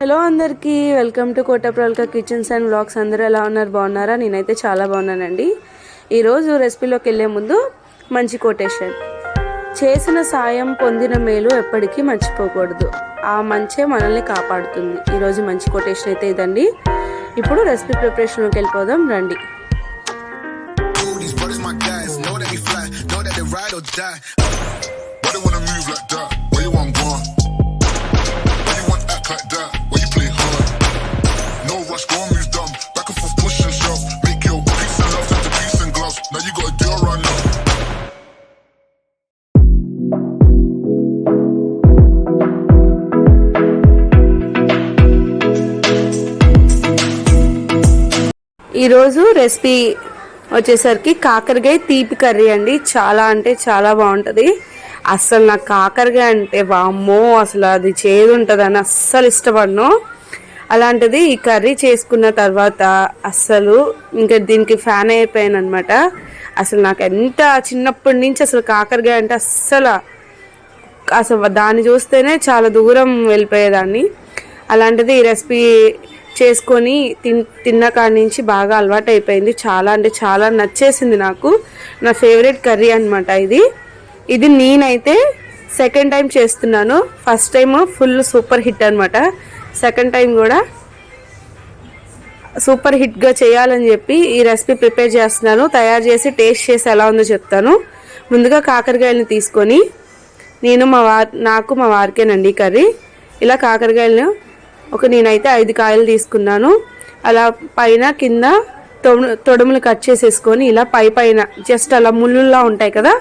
Hello అందరికీ welcome to కోటప్రల్క kitchens and blogs అందరూ ఎలా ఉన్నారు? బాగున్నారా? నేనైతే చాలా బాగున్నానండి. ఈరోజు రెసిపీలోకి వెళ్ళే ముందు మంచి కోటేషన్ చేసిన సాయం పొందిన మేలు ఎప్పటికీ మర్చిపోకూడదు. ఆ మంచే మనల్ని కాపాడుతుంది. ఈరోజు మంచి కొటేషన్ అయితే ఇదండి. ఇప్పుడు రెసిపీ ప్రిపరేషన్లోకి వెళ్ళిపోదాం. రండి. ఈరోజు రెసిపీ వచ్చేసరికి కాకరకాయ తీపి కర్రీ అండి. చాలా అంటే చాలా బాగుంటుంది. అస్సలు నాకు కాకరకాయ అంటే వామ్మో అసలు అది చేదు ఉంటుందని అస్సలు ఇష్టపడను. అలాంటిది ఈ కర్రీ చేసుకున్న తర్వాత అస్సలు ఇంకా దీనికి ఫ్యాన్ అయిపోయాను అనమాట అసలు నాకు ఎంత చిన్నప్పటి నుంచి అసలు కాకరకాయ అంటే అస్సలు అసలు దాన్ని చూస్తేనే చాలా దూరం వెళ్ళిపోయేదాన్ని. అలాంటిది ఈ రెసిపీ చేసుకొని తిన్ తిన్న కాడి నుంచి బాగా అలవాటు అయిపోయింది చాలా అంటే చాలా నచ్చేసింది నాకు. నా ఫేవరెట్ కర్రీ అనమాట ఇది. ఇది నేనైతే సెకండ్ టైం చేస్తున్నాను. First time full super hit అనమాట సెకండ్ టైం కూడా సూపర్ హిట్గా చేయాలని చెప్పి ఈ రెసిపీ ప్రిపేర్ చేస్తున్నాను. తయారు చేసి టేస్ట్ చేసి ఎలా ఉందో చెప్తాను. ముందుగా కాకరకాయలని తీసుకొని నేను మా వార్ నాకు మా వారికేనండి ఈ కర్రీ. ఇలా కాకరకాయలను ఒక నేనైతే ఐదు కాయలు తీసుకున్నాను. అలా పైన కింద తొడుములు కట్ చేసేసుకొని ఇలా పై పైన జస్ట్ అలా ముళ్ళులా ఉంటాయి కదా?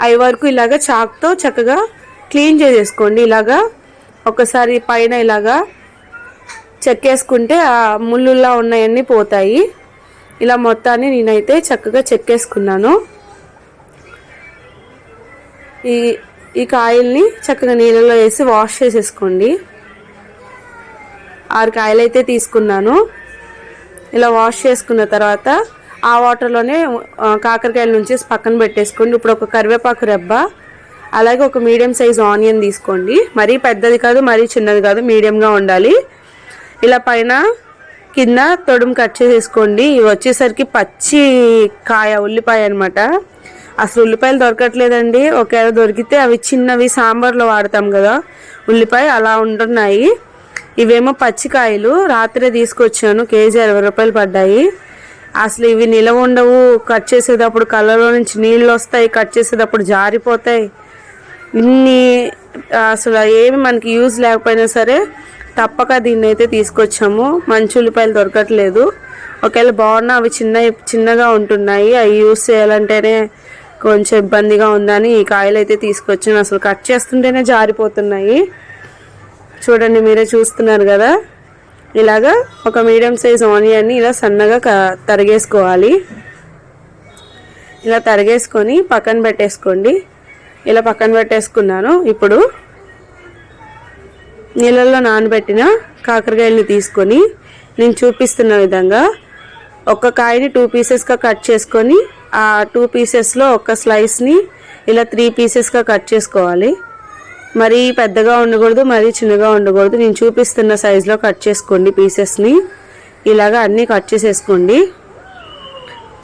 అవి వరకు ఇలాగ చాక్తో చక్కగా క్లీన్ చేసేసుకోండి. ఇలాగా ఒకసారి పైన ఇలాగా చెక్కేసుకుంటే ఆ ముళ్ళులా ఉన్నాయన్నీ పోతాయి. ఇలా మొత్తాన్ని నేనైతే చక్కగా చెక్కేసుకున్నాను. ఈ ఈ కాయల్ని చక్కగా నీళ్ళలో వేసి వాష్ చేసేసుకోండి. ఆరు కాయలు అయితే తీసుకున్నాను. ఇలా వాష్ చేసుకున్న తర్వాత ఆ వాటర్లోనే కాకరకాయల నుంచి పక్కన పెట్టేసుకోండి. ఇప్పుడు ఒక కరివేపాకు రెబ్బ అలాగే ఒక మీడియం సైజ్ ఆనియన్ తీసుకోండి. మరీ పెద్దది కాదు మరీ చిన్నది కాదు మీడియంగా ఉండాలి. ఇలా పైన కింద తొడుము కట్ చేసేసుకోండి. ఇవి వచ్చేసరికి పచ్చి కాయ ఉల్లిపాయ అనమాట అసలు ఉల్లిపాయలు దొరకట్లేదండి. ఒకవేళ దొరికితే అవి చిన్నవి సాంబార్లో వాడతాం కదా. ఉల్లిపాయ అలా ఉంటున్నాయి. ఇవేమో పచ్చికాయలు. రాత్రే తీసుకొచ్చాను. కేజీ అరవై రూపాయలు పడ్డాయి. అసలు ఇవి నిలవ ఉండవు. కట్ చేసేటప్పుడు కళ్ళలో నుంచి నీళ్ళు వస్తాయి. కట్ చేసేటప్పుడు జారిపోతాయి. ఇన్ని అసలు ఏమి మనకి యూజ్ లేకపోయినా సరే తప్పక దీన్ని అయితే తీసుకొచ్చాము. మంచి ఉల్లిపాయలు దొరకట్లేదు. ఒకవేళ బాగున్నా అవి చిన్న చిన్నగా ఉంటున్నాయి. అవి యూజ్ చేయాలంటేనే కొంచెం ఇబ్బందిగా ఉందని ఈ కాయలు అయితే తీసుకొచ్చాను. అసలు కట్ చేస్తుంటేనే జారిపోతున్నాయి. చూడండి మీరే చూస్తున్నారు కదా? ఇలాగా ఒక మీడియం సైజ్ ఆనియన్ని ఇలా సన్నగా క- తరిగేసుకోవాలి. ఇలా తరిగేసుకొని పక్కన పెట్టేసుకోండి. ఇలా పక్కన పెట్టేసుకున్నాను. ఇప్పుడు నీళ్ళల్లో నానబెట్టిన కాకరకాయలని తీసుకొని నేను చూపిస్తున్న విధంగా ఒక కాయని టూ పీసెస్గా కట్ చేసుకొని ఆ టూ పీసెస్లో ఒక స్లైస్ని ఇలా త్రీ పీసెస్గా కట్ చేసుకోవాలి. మరీ పెద్దగా ఉండకూడదు మరీ చిన్నగా ఉండకూడదు. నేను చూపిస్తున్న సైజులో కట్ చేసుకోండి పీసెస్ని ఇలాగా అన్నీ కట్ చేసేసుకోండి.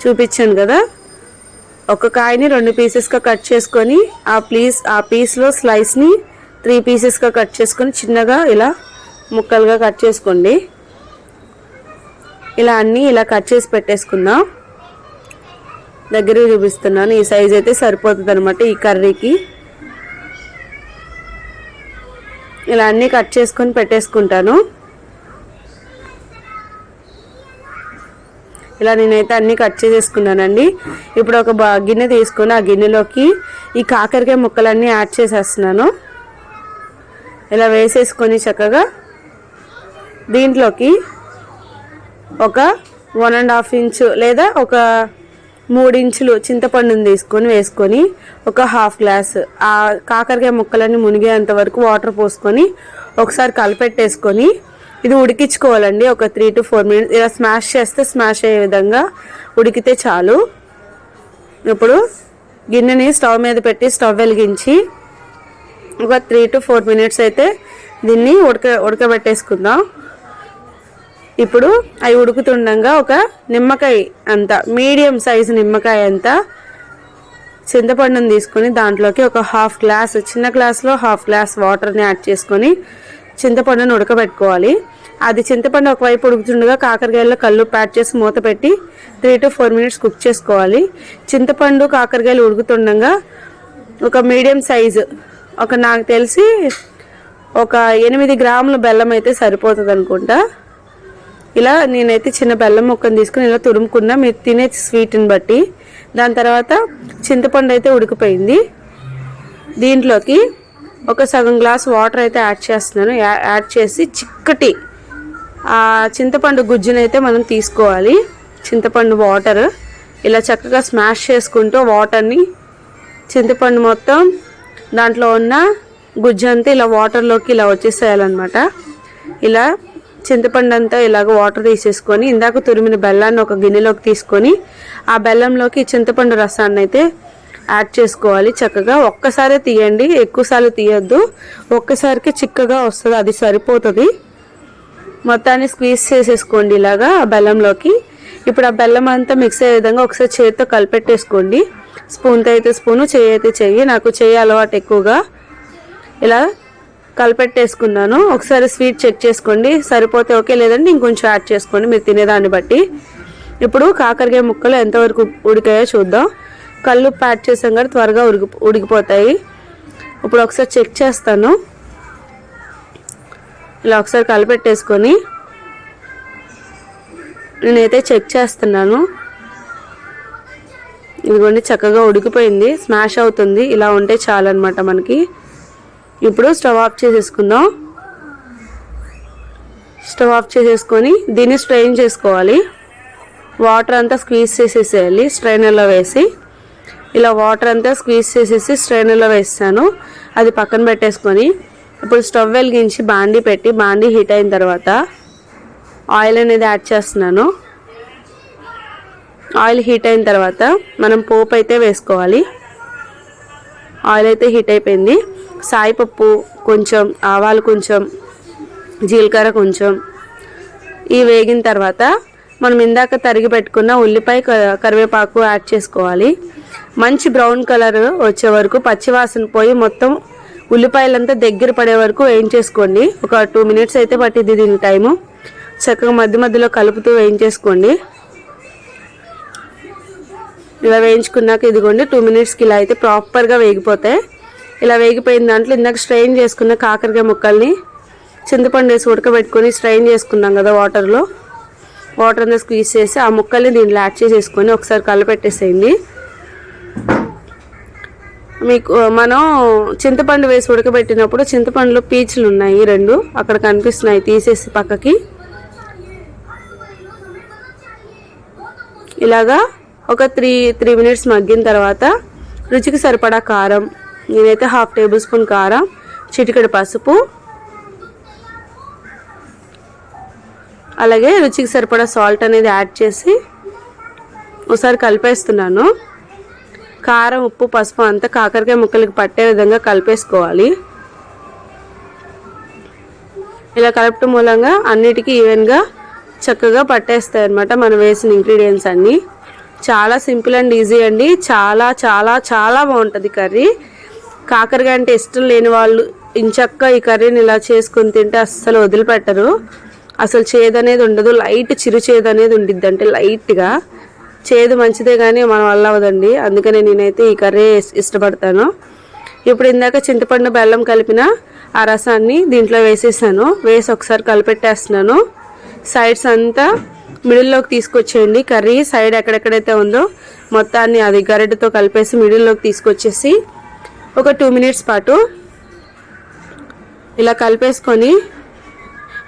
చూపించాను కదా? ఒక కాయని రెండు పీసెస్గా కట్ చేసుకొని ఆ ప్లీస్ ఆ పీస్లో స్లైస్ని త్రీ పీసెస్గా కట్ చేసుకొని చిన్నగా ఇలా ముక్కలుగా కట్ చేసుకోండి. ఇలా అన్నీ ఇలా కట్ చేసి పెట్టేసుకుందాం. దగ్గర చూపిస్తున్నాను. ఈ సైజ్ అయితే సరిపోతుంది అనమాట ఈ కర్రీకి ఇలా అన్నీ కట్ చేసుకొని పెట్టేసుకుంటాను. ఇలా నేనైతే అన్నీ కట్ చేసేసుకున్నానండి. ఇప్పుడు ఒక బా- గిన్నె తీసుకొని ఆ గిన్నెలోకి ఈ కాకరకాయ ముక్కలన్నీ యాడ్ చేసేస్తున్నాను. ఇలా వేసేసుకొని చక్కగా దీంట్లోకి ఒక వన్ అండ్ హాఫ్ ఇంచు లేదా ఒక మూడు ఇంచులు చింతపండుని తీసుకొని వేసుకొని ఒక హాఫ్ గ్లాస్ ఆ కాకరకాయ ముక్కలన్నీ మునిగేంత వరకు వాటర్ పోసుకొని ఒకసారి కలిపెట్టేసుకొని ఇది ఉడికించుకోవాలండి ఒక త్రీ టు ఫోర్ మినిట్స్. ఇలా స్మాష్ చేస్తే స్మాష్ అయ్యే విధంగా ఉడికితే చాలు. ఇప్పుడు గిన్నెని స్టవ్ మీద పెట్టి స్టవ్ వెలిగించి ఒక త్రీ టు ఫోర్ మినిట్స్ అయితే దీన్ని ఉడక ఉడకబెట్టేసుకుందాం. ఇప్పుడు అవి ఉడుకుతుండగా ఒక నిమ్మకాయ అంత మీడియం సైజు నిమ్మకాయ అంత చింతపండుని తీసుకొని దాంట్లోకి ఒక హాఫ్ గ్లాస్ చిన్న గ్లాస్లో హాఫ్ గ్లాస్ వాటర్ని యాడ్ చేసుకొని చింతపండుని ఉడకబెట్టుకోవాలి. అది చింతపండు ఒకవైపు ఉడుకుతుండగా కాకరకాయల్లో కళ్ళు ప్యాట్ చేసి మూత పెట్టి three to four minutes cook చేసుకోవాలి. చింతపండు కాకరకాయలు ఉడుకుతుండగా ఒక మీడియం సైజు ఒక నాకు తెలిసి ఒక ఎనిమిది గ్రాముల బెల్లం అయితే సరిపోతుంది అనుకుంటా ఇలా నేనైతే చిన్న బెల్లం ముక్కను తీసుకుని ఇలా తురుముకున్నా మీరు తినే స్వీట్ని బట్టి. దాని తర్వాత చింతపండు అయితే ఉడికిపోయింది. దీంట్లోకి ఒక సగం గ్లాస్ వాటర్ అయితే యాడ్ చేస్తున్నాను. యా- యాడ్ చేసి చిక్కటి ఆ చింతపండు గుజ్జునైతే మనం తీసుకోవాలి. చింతపండు వాటర్ ఇలా చక్కగా స్మాష్ చేసుకుంటూ వాటర్ని చింతపండు మొత్తం దాంట్లో ఉన్న గుజ్జు అంతా ఇలా వాటర్లోకి ఇలా వచ్చేసేయాలన్నమాట. ఇలా చింతపండు అంతా ఇలాగ వాటర్ తీసేసుకొని ఇందాక తురిమిన బెల్లాన్ని ఒక గిన్నెలోకి తీసుకొని ఆ బెల్లంలోకి చింతపండు రసాన్ని అయితే యాడ్ చేసుకోవాలి. చక్కగా ఒక్కసారే తీయండి. ఎక్కువసార్లు తీయొద్దు. ఒక్కసారికి చిక్కగా వస్తుంది. అది సరిపోతుంది. మొత్తాన్ని స్క్వీజ్ చేసేసుకోండి ఇలాగా ఆ బెల్లంలోకి. ఇప్పుడు ఆ బెల్లం అంతా మిక్స్ అయ్యే విధంగా ఒకసారి చేతితో కలిపెట్టేసుకోండి. స్పూన్తో అయితే స్పూను చేయి అయితే చెయ్యి. నాకు చేయి అలవాటు ఎక్కువగా. ఇలా కలిపెట్టేసుకున్నాను. ఒకసారి స్వీట్ చెక్ చేసుకోండి. సరిపోతే ఓకే లేదంటే ఇంకొంచెం యాడ్ చేసుకోండి. మీరు తినేదాన్ని బట్టి. ఇప్పుడు కాకరకాయ ముక్కలు ఎంతవరకు ఉడికాయో చూద్దాం. కళ్ళు ప్యాక్ చేసాం కదా త్వరగా ఉడికి ఉడికిపోతాయి. ఇప్పుడు ఒకసారి చెక్ చేస్తాను. ఇలా ఒకసారి కలిపెట్టేసుకొని నేనైతే చెక్ చేస్తున్నాను. ఇదిగోండి చక్కగా ఉడికిపోయింది. స్మాష్ అవుతుంది. ఇలా ఉంటే చాలన్నమాట మనకి. ఇప్పుడు స్టవ్ ఆఫ్ చేసేసుకుందాం. స్టవ్ ఆఫ్ చేసేసుకొని దీన్ని స్ట్రెయిన్ చేసుకోవాలి. వాటర్ అంతా స్క్వీజ్ చేసేసేయాలి స్ట్రైనర్లో వేసి. ఇలా వాటర్ అంతా స్క్వీజ్ చేసేసి స్ట్రైనర్లో వేస్తాను. అది పక్కన పెట్టేసుకొని ఇప్పుడు స్టవ్ వెలిగించి బాండీ పెట్టి బాండీ హీట్ అయిన తర్వాత ఆయిల్ అనేది యాడ్ చేస్తున్నాను. ఆయిల్ హీట్ అయిన తర్వాత మనం పోపు అయితే వేసుకోవాలి. ఆయిల్ అయితే హీట్ అయిపోయింది. సాయిపప్పు కొంచెం ఆవాలు కొంచెం జీలకర్ర కొంచెం. ఇవి వేగిన తర్వాత మనం ఇందాక తరిగి పెట్టుకున్న ఉల్లిపాయ క- కరివేపాకు యాడ్ చేసుకోవాలి. మంచి బ్రౌన్ కలర్ వచ్చే వరకు పచ్చివాసన పోయి మొత్తం ఉల్లిపాయలంతా దగ్గర పడే వరకు వేయించేసుకోండి. ఒక టూ మినిట్స్ అయితే పట్టింది దీని టైము. చక్కగా మధ్య మధ్యలో కలుపుతూ వేయించేసుకోండి. ఇలా వేయించుకున్నాక ఇదిగోండి టూ మినిట్స్కి ఇలా అయితే ప్రాపర్గా వేగిపోతాయి. ఇలా వేగిపోయిన దాంట్లో ఇందాక స్ట్రెయిన్ చేసుకున్న కాకరకాయ ముక్కల్ని చింతపండు వేసి ఉడకబెట్టుకొని స్ట్రెయిన్ చేసుకున్నాం కదా వాటర్లో వాటర్ అంతా స్క్వీజ్ చేసి ఆ ముక్కల్ని దీంట్లో యాడ్ చేసేసుకొని ఒకసారి కలపెట్టేసేయండి. మీకు మనం చింతపండు వేసి ఉడకబెట్టినప్పుడు చింతపండులో పీచులు ఉన్నాయి రెండు అక్కడ కనిపిస్తున్నాయి తీసేసి పక్కకి. ఇలాగా ఒక త్రీ త్రీ మినిట్స్ మగ్గిన తర్వాత రుచికి సరిపడా కారం నేనైతే హాఫ్ టేబుల్ స్పూన్ కారం చిటికెడు పసుపు అలాగే రుచికి సరిపడా సాల్ట్ అనేది యాడ్ చేసి ఒకసారి కలిపేస్తున్నాను. కారం ఉప్పు పసుపు అంతా కాకరకాయ ముక్కలకి పట్టే విధంగా కలిపేసుకోవాలి. ఇలా కలపటం మూలంగా అన్నిటికీ ఈవెన్గా చక్కగా పట్టేస్తాయి అనమాట మనం వేసిన ఇంగ్రీడియంట్స్ అన్నీ. చాలా సింపుల్ అండ్ ఈజీ అండి. చాలా చాలా చాలా బాగుంటుంది కర్రీ. కాకరకాయ అంటే ఇష్టం లేని వాళ్ళు ఇంచక్క ఈ కర్రీని ఇలా చేసుకుని తింటే అస్సలు వదిలిపెట్టరు. అసలు చేదు అనేది ఉండదు. లైట్ చిరు చేదు అనేది ఉండిద్ది అంటే లైట్గా. చేదు మంచిదే కానీ మన వల్ల అవ్వదండి అందుకనే నేనైతే ఈ కర్రీ ఇష్టపడతాను. ఇప్పుడు ఇందాక చింతపండు బెల్లం కలిపిన ఆ రసాన్ని దీంట్లో వేసేసాను. వేసి ఒకసారి కలిపెట్టేస్తున్నాను. సైడ్స్ అంతా మిడిల్లోకి తీసుకొచ్చేయండి. కర్రీ సైడ్ ఎక్కడెక్కడైతే ఉందో మొత్తాన్ని అది గరిటెతో కలిపేసి మిడిల్లోకి తీసుకొచ్చేసి ఒక టూ మినిట్స్ పాటు ఇలా కలిపేసుకొని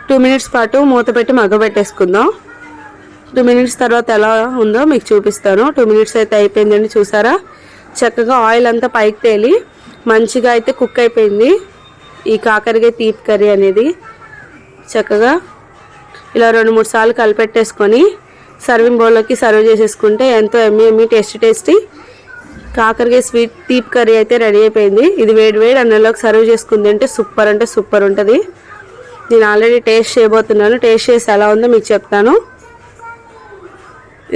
టూ మినిట్స్ పాటు మూత పెట్టి మగ్గబెట్టేసుకుందాం. టూ మినిట్స్ తర్వాత ఎలా ఉందో మీకు చూపిస్తాను. టూ మినిట్స్ అయితే అయిపోయిందండి చూసారా? చక్కగా ఆయిల్ అంతా పైకి తేలి మంచిగా అయితే కుక్ అయిపోయింది. ఈ కాకరకాయ తీపి కర్రీ అనేది చక్కగా ఇలా రెండు మూడు సార్లు కలిపెట్టేసుకొని సర్వింగ్ బౌల్లోకి సర్వ్ చేసేసుకుంటే ఎంతో ఎమ్మి ఎమ్మి టేస్టీ టేస్టీ కాకరకాయ స్వీట్ తీప్ కర్రీ అయితే రెడీ అయిపోయింది. ఇది వేడి వేడి అన్నంలోకి సర్వ్ చేసుకుంది అంటే సూపర్ అంటే సూపర్ ఉంటుంది. నేను ఆల్రెడీ టేస్ట్ చేయబోతున్నాను. టేస్ట్ చేసి ఎలా ఉందో మీకు చెప్తాను.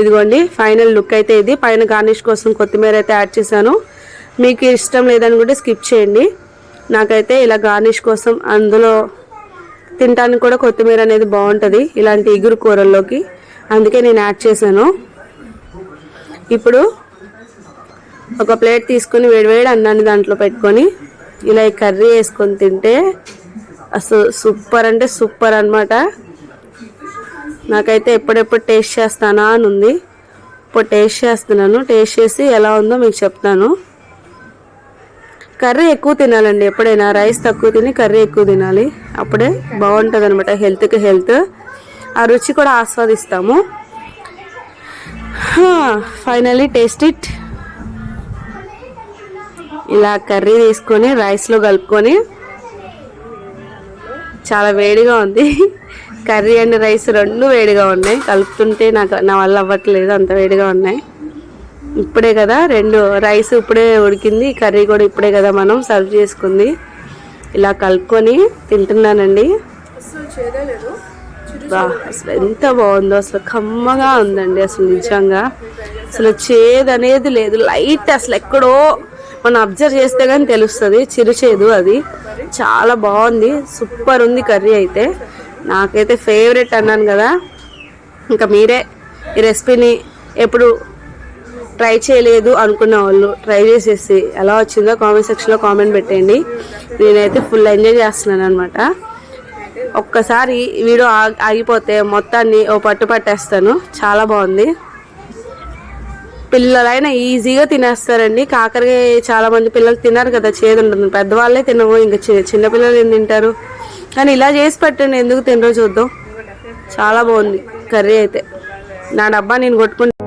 ఇదిగోండి ఫైనల్ లుక్ అయితే ఇది. పైన గార్నిష్ కోసం కొత్తిమీర అయితే యాడ్ చేశాను. మీకు ఇష్టం లేదనుకుంటే స్కిప్ చేయండి. నాకైతే ఇలా గార్నిష్ కోసం అందులో తినడానికి కూడా కొత్తిమీర అనేది బాగుంటుంది. ఇలాంటి ఇగురు కూరల్లోకి. అందుకే నేను యాడ్ చేశాను. ఇప్పుడు ఒక ప్లేట్ తీసుకొని వేడివేడి అన్నాన్ని దాంట్లో పెట్టుకొని ఇలా ఈ కర్రీ వేసుకొని తింటే అసలు సూపర్ అంటే సూపర్ అనమాట నాకైతే ఎప్పుడెప్పుడు టేస్ట్ చేస్తానా అని ఉంది. ఇప్పుడు టేస్ట్ చేస్తున్నాను. టేస్ట్ చేసి ఎలా ఉందో మీకు చెప్తాను. కర్రీ ఎక్కువ తినాలండి ఎప్పుడైనా. రైస్ తక్కువ తిని కర్రీ ఎక్కువ తినాలి. అప్పుడే బాగుంటుంది అనమాట హెల్త్కి హెల్త్. ఆ రుచి కూడా ఆస్వాదిస్తాము. Finally taste it. ఇలా కర్రీ తీసుకొని రైస్లో కలుపుకొని చాలా వేడిగా ఉంది. కర్రీ అండ్ రైస్ రెండు వేడిగా ఉన్నాయి. కలుపుతుంటే నాకు నా వల్ల అవ్వట్లేదు అంత వేడిగా ఉన్నాయి. ఇప్పుడే కదా రెండు రైస్ ఇప్పుడే ఉడికింది కర్రీ కూడా ఇప్పుడే కదా మనం సర్వ్ చేసుకుంది. ఇలా కలుపుకొని తింటున్నానండి. అసలు ఎంత బాగుందో అసలు కమ్మగా ఉందండి అసలు నిజంగా. అసలు చేదు అనేది లేదు. లైట్ అసలు ఎక్కడో మనం అబ్జర్వ్ చేస్తే కానీ తెలుస్తుంది. చిరుచేదు అది. చాలా బాగుంది. సూపర్ ఉంది కర్రీ అయితే. నాకైతే ఫేవరెట్ అన్నాను కదా. ఇంకా మీరే ఈ రెసిపీని ఎప్పుడు ట్రై చేయలేదు అనుకున్న వాళ్ళు ట్రై చేసేసి ఎలా వచ్చిందో కామెంట్ సెక్షన్లో కామెంట్ పెట్టండి. నేనైతే ఫుల్ ఎంజాయ్ చేస్తున్నాను అనమాట ఒక్కసారి వీడియో ఆగిపోతే మొత్తాన్ని ఓ పట్టు పట్టేస్తాను. చాలా బాగుంది. పిల్లలైనా ఈజీగా తినేస్తారండి. కాకరకాయ చాలా మంది పిల్లలు తినరు కదా చేదు ఉంటుంది పెద్దవాళ్ళే తినవు ఇంకా చి- చిన్న ఏం తింటారు? కానీ ఇలా చేసి పెట్టండి ఎందుకు తినరో చూద్దాం. చాలా బాగుంది కర్రీ అయితే. నా డబ్బా నేను కొట్టుకుంటా